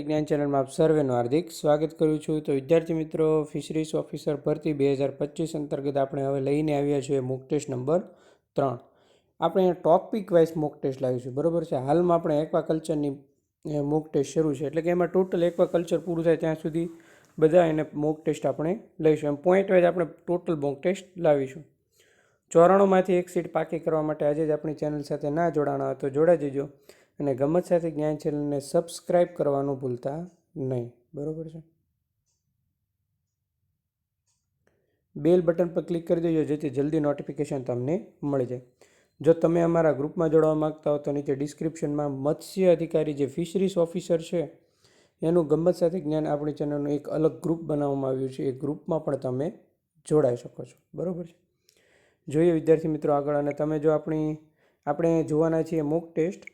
જ્ઞાન ચેનલમાં આપ સર્વેનું હાર્દિક સ્વાગત કરું છું. તો વિદ્યાર્થી મિત્રો, ફિશરીઝ ઓફિસર ભરતી બે હજાર પચીસ અંતર્ગત આપણે હવે લઈને આવ્યા છીએ મોક ટેસ્ટ નંબર ત્રણ. આપણે ટોપિક વાઇઝ મોક ટેસ્ટ લાવીશું. બરોબર છે? હાલમાં આપણે એક્વાકલ્ચરની મોક ટેસ્ટ શરૂ છે. એટલે કે એમાં ટોટલ એક્વાકલ્ચર પૂરું થાય ત્યાં સુધી બધા એને મોક ટેસ્ટ આપણે લઈશું. એમ પોઈન્ટ વાઇઝ આપણે ટોટલ મોક ટેસ્ટ લાવીશું. ચોરાણુંમાંથી એક સીટ પાકી કરવા માટે આજે જ આપણી ચેનલ સાથે ના જોડાણા તો જોડાઈ જજો. અને ગમત સાથે જ્ઞાન ચેનલને સબસ્ક્રાઈબ કરવાનું ભૂલતા નહીં. બરાબર છે? બેલ બટન પર ક્લિક કરી દેજો, જેથી જલ્દી નોટિફિકેશન તમને મળી જાય. જો તમે અમારા ગ્રુપમાં જોડવા માગતા હો, તો નીચે ડિસ્ક્રિપ્શનમાં મત્સ્ય અધિકારી જે ફિશરીઝ ઓફિસર છે, એનું ગમત સાથે જ્ઞાન આપણી ચેનલનું એક અલગ ગ્રુપ બનાવવામાં આવ્યું છે. એ ગ્રુપમાં પણ તમે જોડાઈ શકો છો. બરોબર છે? જોઈએ વિદ્યાર્થી મિત્રો આગળ, અને તમે જો આપણી, આપણે જોવાના છીએ મોક ટેસ્ટ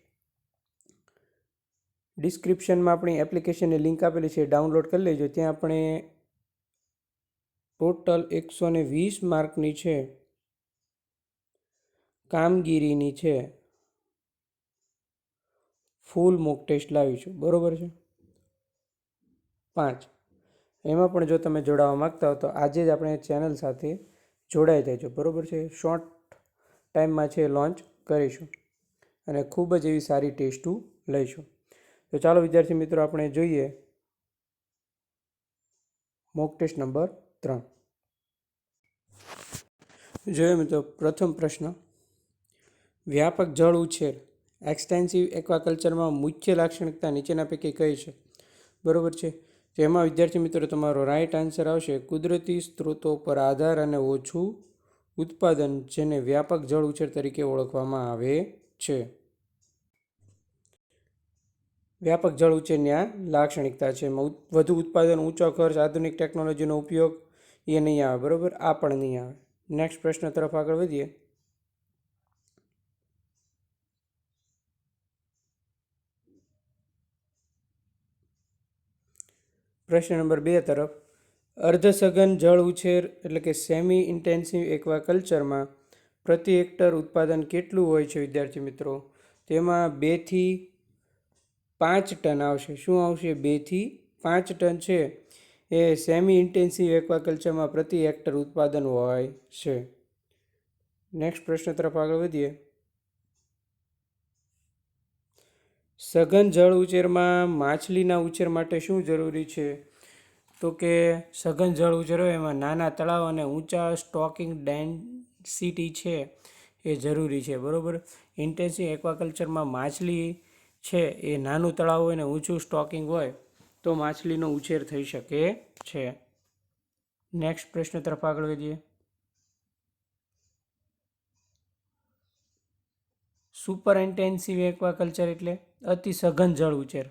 ડિસ્ક્રિપ્શનમાં આપણી એપ્લિકેશનની લિંક આપેલી છે, ડાઉનલોડ કરી લેજો. ત્યાં આપણે ટોટલ એકસો ને વીસ માર્કની છે, કામગીરીની છે, ફૂલ મોક ટેસ્ટ લાવીશું. બરોબર છે? પાંચ. એમાં પણ જો તમે જોડાવા માગતા હો તો આજે જ આપણે ચેનલ સાથે જોડાઈ જજો બરોબર છે? શોર્ટ ટાઈમમાં છે લોન્ચ કરીશું અને ખૂબ જ એવી સારી ટેસ્ટું લઈશું. તો ચાલો વિદ્યાર્થી મિત્રો, આપણે જોઈએ મોક ટેસ્ટ નંબર ત્રણ. જોઈએ મિત્રો, પ્રથમ પ્રશ્ન. વ્યાપક જળ ઉછેર એક્સટેન્સિવ એક્વાકલ્ચરમાં મુખ્ય લાક્ષણિકતા નીચેના પૈકી કઈ છે? બરોબર છે? તેમાં વિદ્યાર્થી મિત્રો, તમારો રાઇટ આન્સર આવશે. કુદરતી સ્ત્રોતો પર આધાર અને ઓછું ઉત્પાદન જેને વ્યાપક જળ ઉછેર તરીકે ઓળખવામાં આવે છે. વ્યાપક જળ ઉછેરની આ લાક્ષણિકતા છે. વધુ ઉત્પાદન, ઊંચો ખર્ચ, આધુનિક ટેકનોલોજીનો ઉપયોગ, એ નહીં આવે, બરાબર? આ પણ નહીં આવે. નેક્સ્ટ પ્રશ્ન તરફ આગળ વધીએ. પ્રશ્ન નંબર બે તરફ. અર્ધસઘન જળ ઉછેર એટલે કે સેમી ઇન્ટેન્સિવ એક્વાકલ્ચરમાં પ્રતિ હેક્ટર ઉત્પાદન કેટલું હોય છે, વિદ્યાર્થી મિત્રો? તેમાં બેથી પાંચ ટન આવશે. શું આવશે? બેથી પાંચ ટન છે. એ સેમી ઇન્ટેન્સિવ એક્વાકલ્ચરમાં પ્રતિ હેક્ટર ઉત્પાદન હોય છે. નેક્સ્ટ પ્રશ્ન તરફ આગળ વધીએ. સઘન જળ ઉછેરમાં માછલીના ઉછેર માટે શું જરૂરી છે? તો કે સઘન જળ ઉછેર એમાં નાના તળાવ અને ઊંચા સ્ટોકિંગ ડેન્સિટી છે એ જરૂરી છે. બરાબર? ઇન્ટેન્સિવ એક્વાકલ્ચરમાં માછલી છે, એ નાનું તળાવ હોય ને ઊંચું સ્ટોકિંગ હોય, તો માછલીનો ઉછેર થઈ શકે છે. નેક્સ્ટ પ્રશ્ન તરફ આગળ વધીએ. સુપર ઇન્ટેન્સિવ એક્વાકલ્ચર એટલે અતિ સઘન જળ ઉછેર.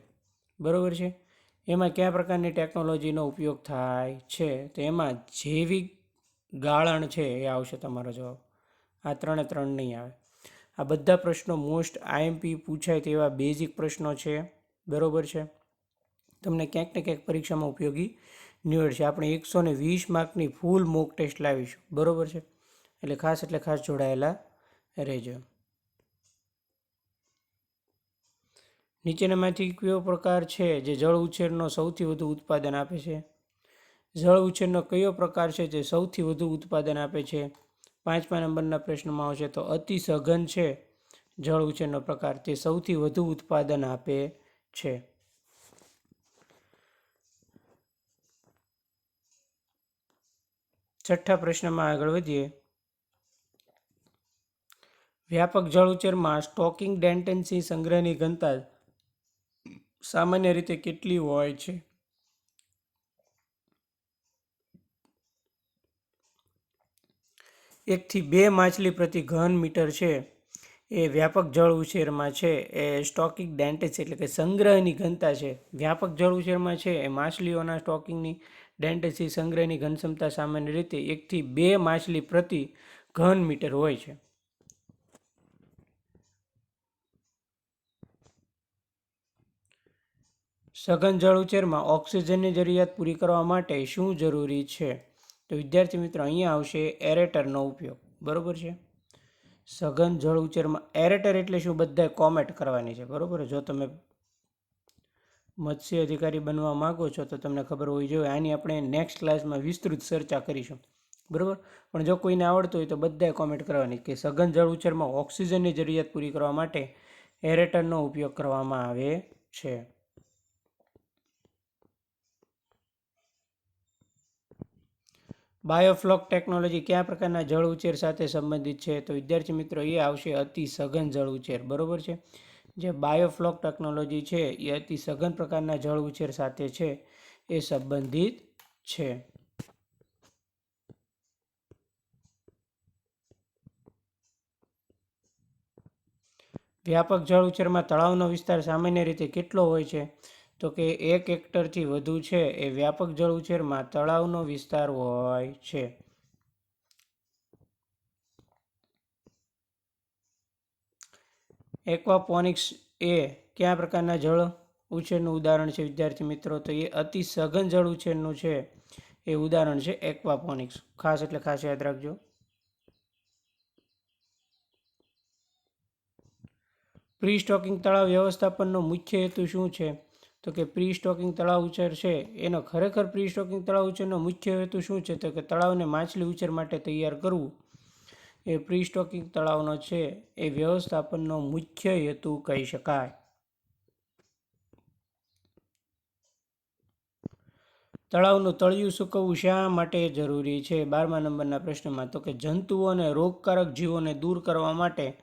બરાબર છે? એમાં કયા પ્રકારની ટેકનોલોજીનો ઉપયોગ થાય છે? તો એમાં જૈવિક ગાળણ છે, એ આવશે તમારો જવાબ. આ ત્રણે ત્રણ નહીં આવે. આ બધા પ્રશ્નો મોસ્ટ આઈએમપી પૂછાય તેવા બેઝિક પ્રશ્નો છે. બરોબર છે? તમને ક્યાંક ને ક્યાંક પરીક્ષામાં ઉપયોગી નીવડશે. આપણે એકસો ને વીસ માર્કની ફૂલ મોક ટેસ્ટ લાવીશું. બરોબર છે? એટલે ખાસ એટલે ખાસ જોડાયેલા રહેજો. નીચેનામાંથી કયો પ્રકાર છે જે જળ ઉછેરનો સૌથી વધુ ઉત્પાદન આપે છે? જળ ઉછેરનો કયો પ્રકાર છે જે સૌથી વધુ ઉત્પાદન આપે છે? પાંચમા નંબરના પ્રશ્નમાં આવશે તો અતિ સઘન છે જળ ઉછેરનો પ્રકાર તે સૌથી વધુ ઉત્પાદન આપે છે. છઠ્ઠા પ્રશ્નમાં આગળ વધીએ. વ્યાપક જળ ઉછેરમાં સ્ટોકિંગ ડેન્ટેન્સી સંગ્રહની ઘનતા સામાન્ય રીતે કેટલી હોય છે? એકથી બે માછલી પ્રતિ ઘન મીટર છે. એ વ્યાપક જળ ઉછેરમાં છે. એ સ્ટોકિંગ ડેન્ટેજ એટલે કે સંગ્રહની ઘનતા છે. વ્યાપક જળ ઉછેરમાં છે. એ માછલીઓના સ્ટોકિંગની ડેન્ટેજથી સંગ્રહની ઘન ક્ષમતા સામાન્ય રીતે એકથી બે માછલી પ્રતિ ઘન મીટર હોય છે. સઘન જળ ઉછેરમાં ઓક્સિજનની જરૂરિયાત પૂરી કરવા માટે શું જરૂરી છે? તો વિદ્યાર્થી મિત્રો અહીંયા આવશે એરેટરનો ઉપયોગ. બરોબર છે? સઘન જળ ઉછેરમાં, એરેટર એટલે શું? બધાએ કોમેન્ટ કરવાની છે. બરાબર? જો તમે મત્સ્ય અધિકારી બનવા માગો છો, તો તમને ખબર હોવી જોઈએ, આની આપણે નેક્સ્ટ ક્લાસમાં વિસ્તૃત ચર્ચા કરીશું. બરાબર? પણ જો કોઈને આવડતું હોય તો બધાએ કોમેન્ટ કરવાની કે સઘન જળ ઉછેરમાં ઓક્સિજનની જરૂરિયાત પૂરી કરવા માટે એરેટરનો ઉપયોગ કરવામાં આવે છે. બાયોફ્લોક ટેકનોલોજી કયા પ્રકારના જળ ઉછેર સાથે સંબંધિત છે? તો વિદ્યાર્થી મિત્રો, એ આવશે અતિ સઘન જળ ઉછેર, બરાબર છે? જે બાયોફ્લોક ટેકનોલોજી છે, એ અતિ સઘન પ્રકારના જળ ઉછેર સાથે છે, એ સંબંધિત છે. વ્યાપક જળ ઉછેરમાં તળાવનો વિસ્તાર સામાન્ય રીતે કેટલો હોય છે? તો કે એક હેક્ટરથી વધુ છે એ વ્યાપક જળ ઉછેરમાં તળાવનો વિસ્તાર હોય છે. એક્વાપોનિક્સ એ કયા પ્રકારના જળ ઉછેરનું ઉદાહરણ છે? વિદ્યાર્થી મિત્રો, તો એ અતિ સઘન જળ ઉછેરનું છે. એ ઉદાહરણ છે એક્વાપોનિક્સ. ખાસ એટલે ખાસ યાદ રાખજો. પ્રી સ્ટોકિંગ તળાવ વ્યવસ્થાપનનો મુખ્ય હેતુ શું છે? તો કે પ્રી સ્ટોકિંગ તળાવ ઉછેર છે. એનો ખરેખર પ્રી સ્ટોકિંગ તળાવ ઉછેરનો મુખ્ય હેતુ શું છે? તો કે તળાવને માછલી ઉછેર માટે તૈયાર કરવું એ પ્રી સ્ટોકિંગ તળાવનો છે. એ વ્યવસ્થાપનનો મુખ્ય હેતુ કહી શકાય. તળાવનું તળિયું સૂકવવું શા માટે જરૂરી છે? બારમા નંબરના પ્રશ્નમાં તો કે જંતુઓ અને રોગકારક જીવોને દૂર કરવા માટે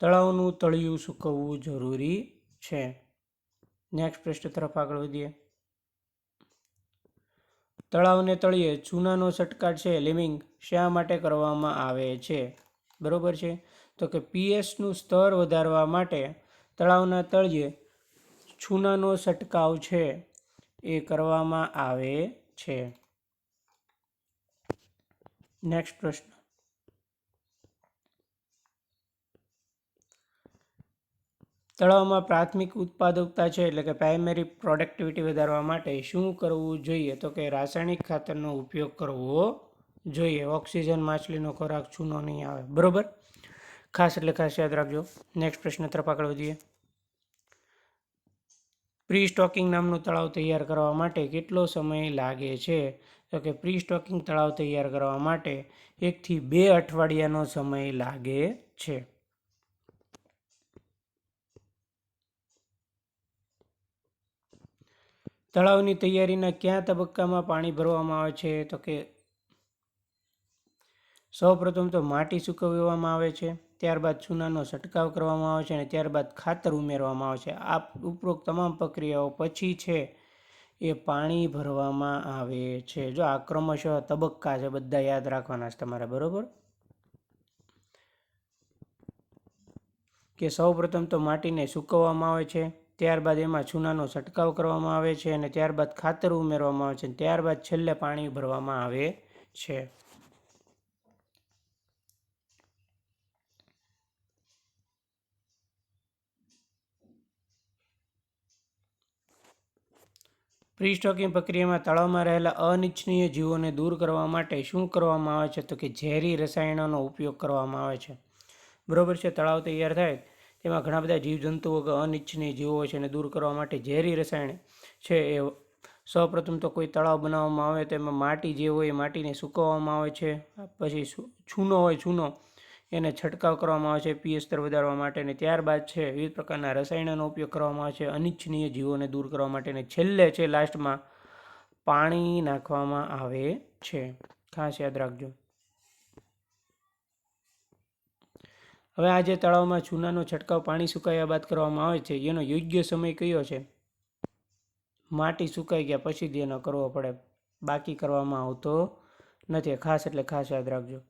તળાવનું તળિયું સૂકવવું જરૂરી છે. નેક્સ્ટ પ્રશ્ન તરફ આગળ વધીએ. તળાવને તળિયે ચૂનાનો છંટકાવ છે, લિમિંગ શા માટે કરવામાં આવે છે? બરોબર છે? તો કે પીએસનું સ્તર વધારવા માટે તળાવના તળિયે ચૂનાનો છટકાવ છે, એ કરવામાં આવે છે. નેક્સ્ટ પ્રશ્ન. તળાવમાં પ્રાથમિક ઉત્પાદકતા છે એટલે કે પ્રાઇમરી પ્રોડક્ટિવિટી વધારવા માટે શું કરવું જોઈએ? તો કે રાસાયણિક ખાતરનો ઉપયોગ કરવો જોઈએ. ઓક્સિજન, માછલીનો ખોરાક, ચૂનો નહીં આવે. બરાબર? ખાસ એટલે ખાસ યાદ રાખજો. નેક્સ્ટ પ્રશ્ન તરફ વધીએ. પ્રી સ્ટોકિંગ નામનું તળાવ તૈયાર કરવા માટે કેટલો સમય લાગે છે? તો કે પ્રી સ્ટોકિંગ તળાવ તૈયાર કરવા માટે એકથી બે અઠવાડિયાનો સમય લાગે છે. તળાવની તૈયારીના કયા તબક્કામાં પાણી ભરવામાં આવે છે? તો કે સૌપ્રથમ તો માટી સૂકવવામાં આવે છે, ત્યારબાદ ચૂનાનો છંટકાવ કરવામાં આવે છે અને ત્યારબાદ ખાતર ઉમેરવામાં આવે છે. આ ઉપરોક્ત તમામ પ્રક્રિયાઓ પછી છે એ પાણી ભરવામાં આવે છે. જો આ ક્રમશઃ તબક્કા છે, બધા યાદ રાખવાના છે તમારે, બરાબર? કે સૌપ્રથમ તો માટીને સૂકવવામાં આવે છે ત્યારબાદ એમાં ચૂનાનો છંટકાવ કરવામાં આવે છે અને ત્યારબાદ ખાતર ઉમેરવામાં આવે છે અને ત્યારબાદ છેલ્લે પાણી ભરવામાં આવે છે. પ્રી સ્ટોકિંગ પ્રક્રિયામાં તળાવમાં રહેલા અનિચ્છનીય જીવોને દૂર કરવા માટે શું કરવામાં આવે છે તો કે ઝેરી રસાયણોનો ઉપયોગ કરવામાં આવે છે. બરોબર છે, તળાવ તૈયાર થાય તેમાં ઘણા બધા જીવજંતુઓ કે અનિચ્છનીય જીવો છે એને દૂર કરવા માટે ઝેરી રસાયણ છે. એ સૌપ્રથમ તો કોઈ તળાવ બનાવવામાં આવે તો એમાં માટી જે હોય એ માટીને સૂકવવામાં આવે છે. પછી છૂનો હોય છૂનો, એને છંટકાવ કરવામાં આવે છે, પીએચ સ્તર વધારવા માટે અને ત્યારબાદ છે વિવિધ પ્રકારના રસાયણોનો ઉપયોગ કરવામાં આવે છે. અનિચ્છનીય જીવોને દૂર કરવા માટે અને છેલ્લે છે લાસ્ટમાં પાણી નાખવામાં આવે છે. ખાસ યાદ રાખજો. હવે આ જે તળાવમાં ચૂનાનો છંટકાવ પાણી સુકાયા બાદ કરવામાં આવે છે એનો યોગ્ય સમય કયો છે? માટી સુકાઈ ગયા પછી જ એનો કરવો પડે. બાકી કરવામાં આવતો નથી. ખાસ એટલે ખાસ યાદ રાખજો.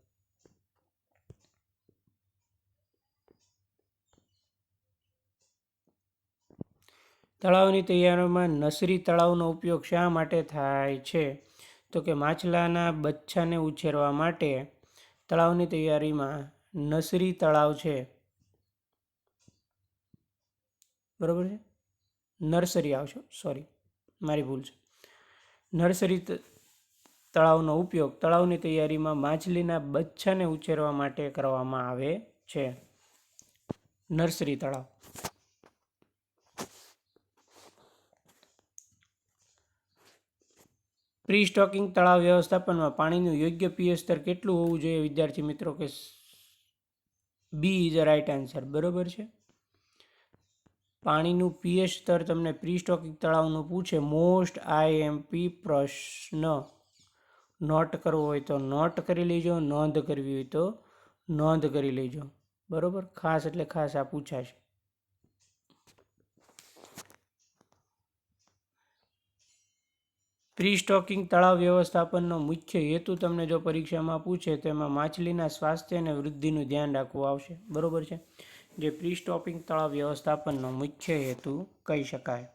તળાવની તૈયારીમાં નસરી તળાવનો ઉપયોગ શા માટે થાય છે? તો કે માછલાના બચ્છાને ઉછેરવા માટે તળાવની તૈયારીમાં નસરી તળાવ છે. બરાબર છે? નર્સરી આવશે. સોરી મારી ભૂલ છે. નર્સરી તળાવનો ઉપયોગ તળાવની તૈયારીમાં માછલીના બચ્ચાને ઉછેરવા માટે કરવામાં આવે છે. નર્સરી તળાવ. પ્રી સ્ટોકિંગ તળાવ વ્યવસ્થાપનમાં પાણીનું યોગ્ય પીએચ સ્તર કેટલું હોવું જોઈએ? વિદ્યાર્થી મિત્રો કે B is a right answer, બરોબર છે? પાણીનું પીએચ સ્તર તમને પ્રીસ્ટોકિક તળાવનું પૂછે, મોસ્ટ આઈએમપી પ્રશ્ન નોટ કરવો હોય તો નોટ કરી લેજો, નોંધ કરવી હોય તો નોંધ કરી લેજો. બરાબર? ખાસ એટલે ખાસ આ પૂછાશે. પ્રી સ્ટોકિંગ તળાવ વ્યવસ્થાપનનો મુખ્ય હેતુ તમને જો પરીક્ષામાં પૂછે, તો એમાં માછલીના સ્વાસ્થ્ય અને વૃદ્ધિનું ધ્યાન રાખવું આવશે. બરોબર છે? જે પ્રી સ્ટોપિંગ તળાવ વ્યવસ્થાપનનો મુખ્ય હેતુ કહી શકાય.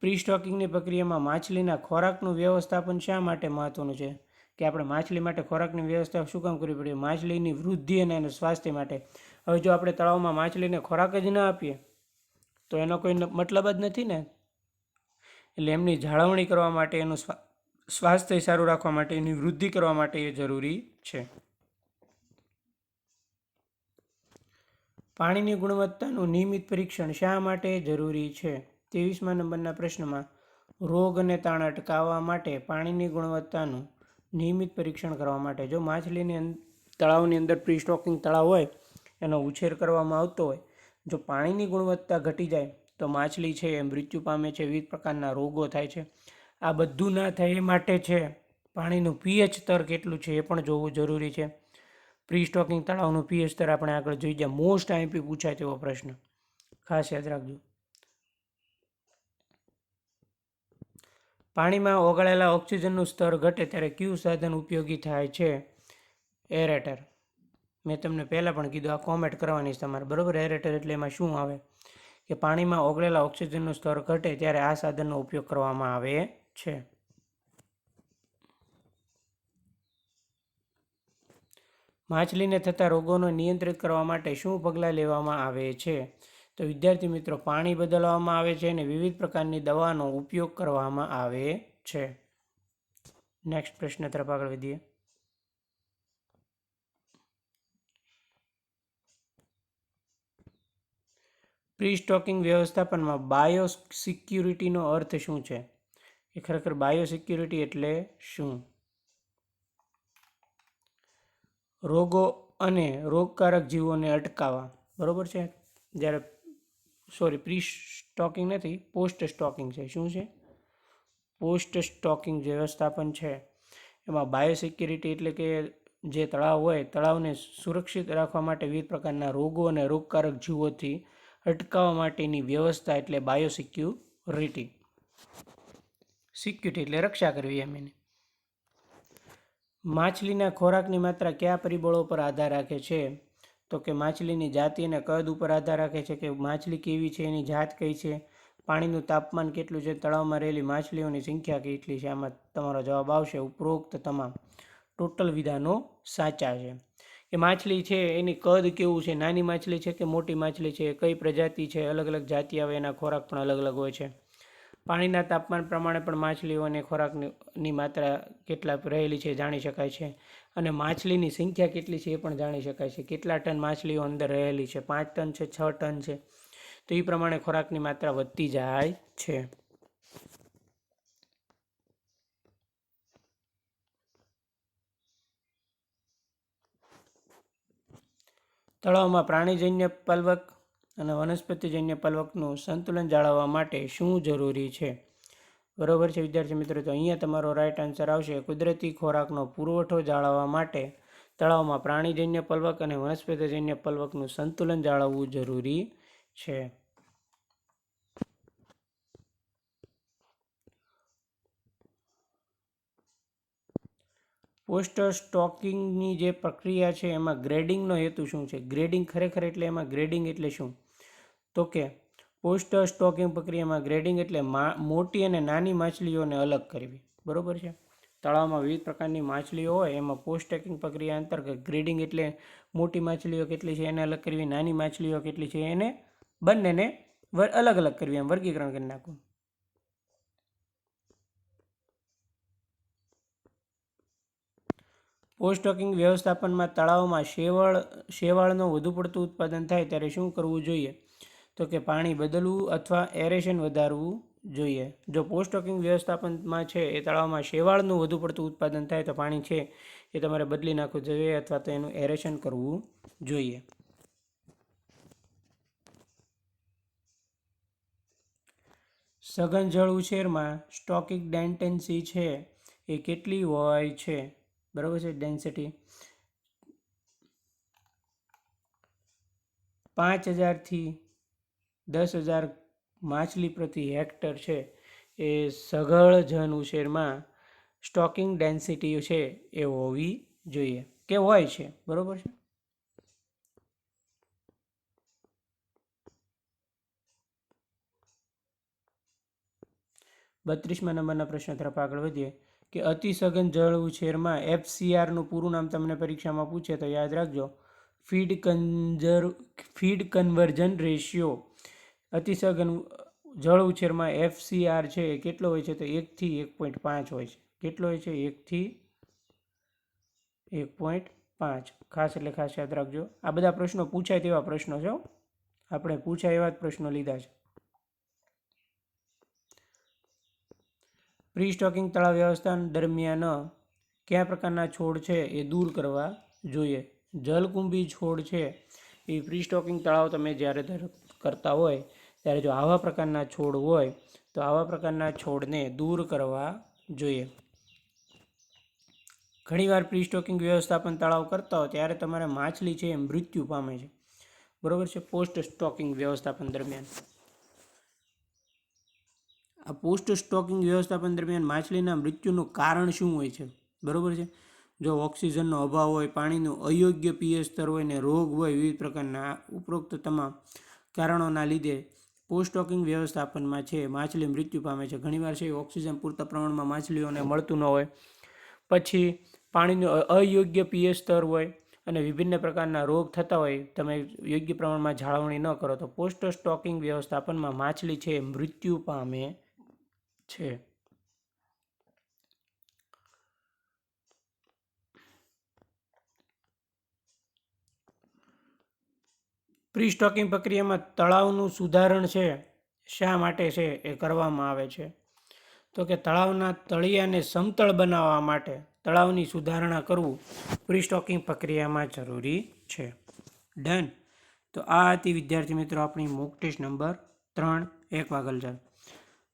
પ્રી સ્ટોકિંગની પ્રક્રિયામાં માછલીના ખોરાકનું વ્યવસ્થાપન શા માટે મહત્વનું છે? કે આપણે માછલી માટે ખોરાકની વ્યવસ્થા શું કામ કરવી પડે? માછલીની વૃદ્ધિ અને એના સ્વાસ્થ્ય માટે. હવે જો આપણે તળાવમાં માછલીને ખોરાક જ ના આપીએ તો એનો કોઈ મતલબ જ નથી ને? એટલે એમની જાળવણી કરવા માટે, એનું સ્વા- સ્વાસ્થ્ય સારું રાખવા માટે, એની વૃદ્ધિ કરવા માટે એ જરૂરી છે. પાણીની ગુણવત્તાનું નિયમિત પરીક્ષણ શા માટે જરૂરી છે? ત્રેવીસમા નંબરના પ્રશ્નમાં, રોગ અને તાણ અટકાવવા માટે પાણીની ગુણવત્તાનું નિયમિત પરીક્ષણ કરવા માટે. જો માછલીની તળાવની અંદર પ્રી સ્ટોકિંગ તળાવ હોય, એનો ઉછેર કરવામાં આવતો હોય જો પાણીની ગુણવત્તા ઘટી જાય તો માછલી છે એ મૃત્યુ પામે છે, વિવિધ પ્રકારના રોગો થાય છે. આ બધું ના થાય એ માટે છે પાણીનું પીએચ સ્તર કેટલું છે એ પણ જોવું જરૂરી છે. પ્રી સ્ટોકિંગ તળાવનું પીએચ સ્તર આપણે આગળ જોઈ જાય મોસ્ટ આઈપી પૂછાય તેવો પ્રશ્ન. ખાસ યાદ રાખજો. પાણીમાં ઓગળેલા ઓક્સિજનનું સ્તર ઘટે ત્યારે કયું સાધન ઉપયોગી થાય છે? એરેટર. મેં તમને પહેલાં પણ કીધું, આ કોમેન્ટ કરવાની છે તમારે. બરાબર? એરેટર એટલે એમાં શું આવે? કે પાણીમાં ઓગળેલા ઓક્સિજનનું સ્તર ઘટે ત્યારે આ સાધનનો ઉપયોગ કરવામાં આવે છે. માછલીને થતા રોગોને નિયંત્રિત કરવા માટે શું પગલાં લેવામાં આવે છે? તો વિદ્યાર્થી મિત્રો, પાણી બદલવામાં આવે છે અને વિવિધ પ્રકારની દવાનો ઉપયોગ કરવામાં આવે છે. નેક્સ્ટ પ્રશ્ન તરફ આગળ વધીએ. પ્રી સ્ટોકિંગ વ્યવસ્થાપનમાં બાયો સિક્યુરિટીનો અર્થ શું છે? એ ખરેખર બાયો સિક્યુરિટી એટલે શું? રોગો અને રોગકારક જીવોને અટકાવવા. બરાબર છે? જ્યારે સોરી પ્રી સ્ટોકિંગ નથી પોસ્ટ સ્ટોકિંગ છે. શું છે? પોસ્ટ સ્ટોકિંગ વ્યવસ્થાપન છે. એમાં બાયો સિક્યુરિટી એટલે કે જે તળાવ હોય, તળાવને સુરક્ષિત રાખવા માટે વિવિધ પ્રકારના રોગો અને રોગકારક જીવોથી અટકાવવા માટેની વ્યવસ્થા એટલે બાયોસિક્યુરિટી સિક્યુરિટી એટલે રક્ષા કરવી એમ એની. માછલીના ખોરાકની માત્રા કયા પરિબળો પર આધાર રાખે છે? તો કે માછલીની જાતિ અને કદ ઉપર આધાર રાખે છે કે માછલી કેવી છે, એની જાત કઈ છે? પાણીનું તાપમાન કેટલું છે? તળાવમાં રહેલી માછલીઓની સંખ્યા કેટલી છે? આમાં તમારો જવાબ આવશે ઉપરોક્ત તમામ. ટોટલ વિધાનો સાચા છે. કે માછલી છે, એની કદ કેવું છે, નાની માછલી છે કે મોટી માછલી છે, કઈ પ્રજાતિ છે, અલગ અલગ જાતિ આવે, એના ખોરાક પણ અલગ અલગ હોય છે. પાણીના તાપમાન પ્રમાણે પણ માછલીઓને ખોરાકની માત્રા કેટલા રહેલી છે જાણી શકાય છે. અને માછલીની સંખ્યા કેટલી છે એ પણ જાણી શકાય છે. કેટલા ટન માછલીઓ અંદર રહેલી છે? પાંચ ટન છે, છ ટન છે. તો એ પ્રમાણે ખોરાકની માત્રા વધતી જાય છે. તળાવમાં પ્રાણીજન્ય પલવક અને વનસ્પતિજન્ય પલવકનું સંતુલન જાળવવા માટે શું જરૂરી છે? બરોબર છે વિદ્યાર્થી મિત્રો, તો અહીંયા તમારો રાઇટ આન્સર આવશે. કુદરતી ખોરાકનો પુરવઠો જાળવવા માટે તળાવમાં પ્રાણીજન્ય પલવક અને વનસ્પતિજન્ય પલવકનું સંતુલન જાળવવું જરૂરી છે. પોસ્ટ સ્ટોકિંગની જે પ્રક્રિયા છે, એમાં ગ્રેડિંગનો હેતુ શું છે? ગ્રેડિંગ ખરેખર એટલે એમાં ગ્રેડિંગ એટલે શું? તો કે પોસ્ટર સ્ટોકિંગ પ્રક્રિયામાં ગ્રેડિંગ એટલે મોટી અને નાની માછલીઓને અલગ કરવી. બરાબર છે? તળાવમાં વિવિધ પ્રકારની માછલીઓ હોય, એમાં પોસ્ટ ટેકિંગ પ્રક્રિયા અંતર્ગત ગ્રેડિંગ એટલે મોટી માછલીઓ કેટલી છે, એને અલગ કરવી, નાની માછલીઓ કેટલી છે, એને બંનેને અલગ અલગ કરવી, એમ વર્ગીકરણ કરી નાખવું. પોસ્ટ સ્ટોકિંગ વ્યવસ્થાપનમાં તળાવમાં શેવાળ, શેવાળનું વધુ પડતું ઉત્પાદન થાય ત્યારે શું કરવું જોઈએ? તો કે પાણી બદલવું અથવા એરેશન વધારવું જોઈએ. જો પોસ્ટ સ્ટોકિંગ વ્યવસ્થાપનમાં છે, એ તળાવમાં શેવાળનું વધુ પડતું ઉત્પાદન થાય તો પાણી છે, એ તમારે બદલી નાખવું જોઈએ અથવા તો એનું એરેશન કરવું જોઈએ. સઘન જળ ઉછેરમાં સ્ટોકિક ડેન્ટેન્સી છે, એ કેટલી હોય છે? બરાબર છે? ડેન્સિટી પાંચ હજારથી દસ હજાર માછલી પ્રતિ હેક્ટર છે. એ સઘળ જન ઉછેરમાં સ્ટોકિંગ ડેન્સિટી છે એ હોવી જોઈએ. કે હોય છે? બરાબર છે? બત્રીસમાં નંબરના પ્રશ્ન તરફ આગળ વધીએ. કે અતિ સઘન જળ ઉછેરમાં એફસીઆરનું પૂરું નામ તમને પરીક્ષામાં પૂછે તો યાદ રાખજો. ફીડ કન્ઝર ફીડ કન્વર્જન રેશિયો. અતિ સઘન જળ ઉછેરમાં એફસીઆર છે એ કેટલો હોય છે તો એકથી એક પોઈન્ટ પાંચ હોય છે. કેટલો હોય છે? એકથી એક પોઈન્ટ પાંચ. ખાસ એટલે ખાસ યાદ રાખજો. આ બધા પ્રશ્નો પૂછાય તેવા પ્રશ્નો છે આપણે પૂછાય એવા જ પ્રશ્નો લીધા છે. પ્રી સ્ટોકિંગ તળાવ વ્યવસ્થા દરમિયાન કયા પ્રકારના છોડ છે એ દૂર કરવા જોઈએ. જલકુંભી છોડ છે એ પ્રી સ્ટોકિંગ તળાવ તમે જ્યારે કરતા હોય, ત્યારે જો આવા પ્રકારના છોડ હોય, તો આવા પ્રકારના છોડને દૂર કરવા જોઈએ. ઘણીવાર પ્રી સ્ટોકિંગ વ્યવસ્થાપન તળાવ કરતા હોય, ત્યારે તમારે માછલી છે એ મૃત્યુ પામે છે. બરોબર છે? પોસ્ટ સ્ટોકિંગ વ્યવસ્થાપન દરમિયાન. આ પોસ્ટ સ્ટોકિંગ વ્યવસ્થાપન દરમિયાન માછલીના મૃત્યુનું કારણ શું હોય છે? બરાબર છે? જો ઓક્સિજનનો અભાવ હોય, પાણીનું અયોગ્ય પીએચ સ્તર હોય ને રોગ હોય વિવિધ પ્રકારના ઉપરોક્ત તમામ કારણોના લીધે પોસ્ટ સ્ટોકિંગ વ્યવસ્થાપનમાં છે, માછલી મૃત્યુ પામે છે. ઘણીવાર છે ઓક્સિજન પૂરતા પ્રમાણમાં માછલીઓને મળતું ન હોય. પછી પાણીનું અયોગ્ય પીએચ સ્તર હોય અને વિભિન્ન પ્રકારના રોગ થતા હોય, તમે યોગ્ય પ્રમાણમાં જાળવણી ન કરો તો પોસ્ટ સ્ટોકિંગ વ્યવસ્થાપનમાં માછલી છે મૃત્યુ પામે છે. પ્રી સ્ટોકિંગ પ્રક્રિયામાં તળાવનું સુધારણ છે, શા માટે છે એ કરવામાં આવે છે. તો કે તળાવના તળિયાને સમતળ બનાવવા માટે તળાવની સુધારણા કરવું પ્રી સ્ટોકિંગ પ્રક્રિયામાં જરૂરી છે. ડન. તો આ હતી વિદ્યાર્થી મિત્રો આપણી મોક ટેસ્ટ નંબર ત્રણ. એક વાગલજાર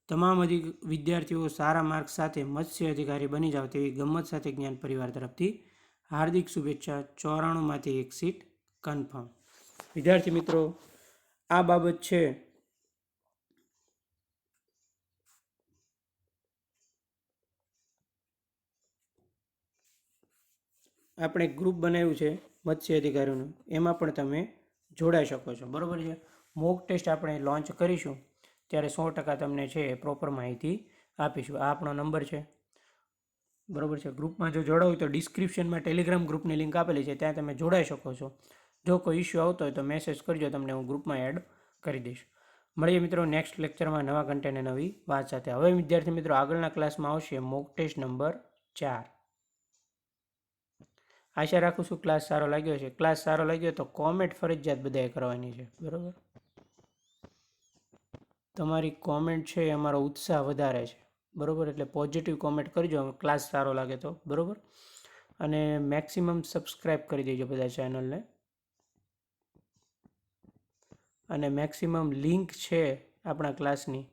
તમામ અધિક વિદ્યાર્થીઓ સારા માર્ક સાથે મત્સ્ય અધિકારી બની જાવ તેવી ગમત સાથે જ્ઞાન પરિવાર તરફથી. હાર્દિક શુભેચ્છા. ચોરાણુંમાંથી એક સીટ કન્ફર્મ. વિદ્યાર્થી મિત્રો, આ બાબત છે આપણે ગ્રુપ બનાવ્યું છે મત્સ્ય અધિકારીઓનું. એમાં પણ તમે જોડાઈ શકો છો. બરાબર છે? મોક ટેસ્ટ આપણે લોન્ચ કરીશું. ત્યારે સો ટકા તમને છે પ્રોપર માહિતી આપીશું. આ આપણો નંબર છે. બરાબર છે? ગ્રુપમાં જો જોડાવું તો ડિસ્ક્રિપ્શનમાં ટેલિગ્રામ ગ્રુપની લિંક આપેલી છે. ત્યાં તમે જોડાઈ શકો છો. જો કોઈ ઇસ્યુ આવતો હોય તો મેસેજ કરજો, તમને હું ગ્રુપમાં એડ કરી દઈશ. મળીએ મિત્રો નેક્સ્ટ લેક્ચરમાં નવા કન્ટેન્ટ નવી વાત સાથે. હવે વિદ્યાર્થી મિત્રો આગળના ક્લાસમાં આવશે મોક ટેસ્ટ નંબર ચાર. આશા રાખું છું ક્લાસ સારો લાગ્યો છે ક્લાસ સારો લાગ્યો તો કોમેન્ટ ફરજિયાત બધાએ કરવાની છે. બરાબર? તમારી કોમેન્ટ છે એ અમારો ઉત્સાહ વધારે છે. બરાબર? એટલે પોઝિટિવ કોમેન્ટ કરજો. ક્લાસ સારો લાગે તો. બરાબર? અને મેક્સિમમ સબસ્ક્રાઈબ કરી દેજો બધા ચેનલને અને મેક્સિમમ લિંક છે આપણા ક્લાસની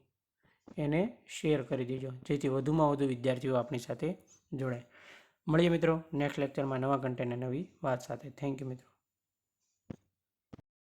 એને શેર કરી દેજો. જેથી વધુમાં વધુ વિદ્યાર્થીઓ આપણી સાથે જોડાય. મળીએ મિત્રો નેક્સ્ટ લેક્ચરમાં નવા કન્ટેન્ટ નવી વાત સાથે. થેન્ક યુ મિત્રો.